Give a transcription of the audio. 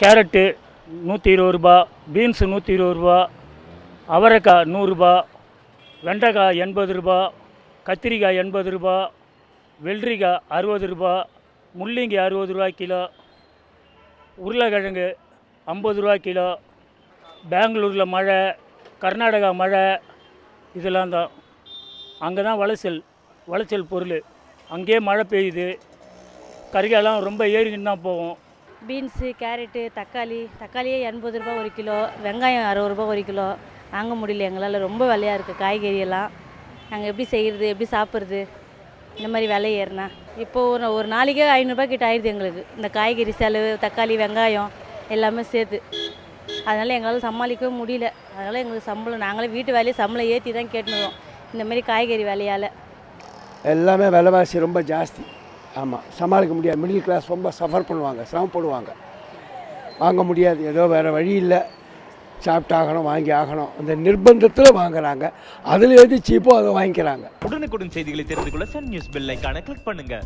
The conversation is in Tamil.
கேரட்டு நூற்றி இருபது ரூபா பீன்ஸு நூற்றி இருபது ரூபா அவரைக்காய் நூறுரூபா வெண்டைக்காய் எண்பது ரூபா கத்திரிக்காய் எண்பது ரூபா வெள்ளரிக்காய் அறுபது ரூபா முள்ளங்கி அறுபது ரூபா கிலோ உருளைக்கிழங்கு ஐம்பது ரூபா கிலோ பெங்களூரில் மழை கர்நாடகா மழை இதெல்லாம் தான். அங்கே தான் வளைச்சல் வளைச்சல் பொருள். அங்கேயே மழை பெய்யுது. கறிகாலாம் ரொம்ப ஏறிக்கின்னு தான் போகும் பீன்ஸு கேரட்டு தக்காளி. தக்காளியே எண்பது ரூபா ஒரு கிலோ. வெங்காயம் அறுபது ரூபா ஒரு கிலோ. வாங்க முடியல எங்களால். ரொம்ப விலையாக இருக்குது காய்கறியெல்லாம் நாங்கள் எப்படி செய்கிறது எப்படி சாப்பிட்றது? இந்த மாதிரி விலை ஏறினா. இப்போது ஒரு ஒரு நாளைக்கே ஐநூறுரூபா கிட்ட ஆயிடுது எங்களுக்கு. இந்த காய்கறி செலவு தக்காளி வெங்காயம் எல்லாமே சேர்த்து. அதனால் எங்களால் சமாளிக்கவே முடியல. அதனால் எங்களுக்கு சம்பளம் நாங்களே வீட்டு வேலையை சம்பளம் ஏற்றி தான் கேட்டுருவோம் இந்த மாதிரி காய்கறி விலையால். எல்லாமே விலைவாசி ரொம்ப ஜாஸ்தி. ஆமாம் சமாளிக்க முடியாது. மிடில் கிளாஸ் ரொம்ப சஃபர் பண்ணுவாங்க சிரமப்படுவாங்க வாங்க முடியாது. ஏதோ வேறு வழி இல்லை. சாப்பிட்டாகணும் வாங்கி ஆகணும். அந்த நிர்பந்தத்தில் வாங்குறாங்க. அதில் எது சீப்போ அதை வாங்கிக்கிறாங்க. உடனுக்குடன் செய்திகளை தெரிந்து கொள்ள சன் நியூஸ் பெல் ஐகானை கிளிக் பண்ணுங்கள்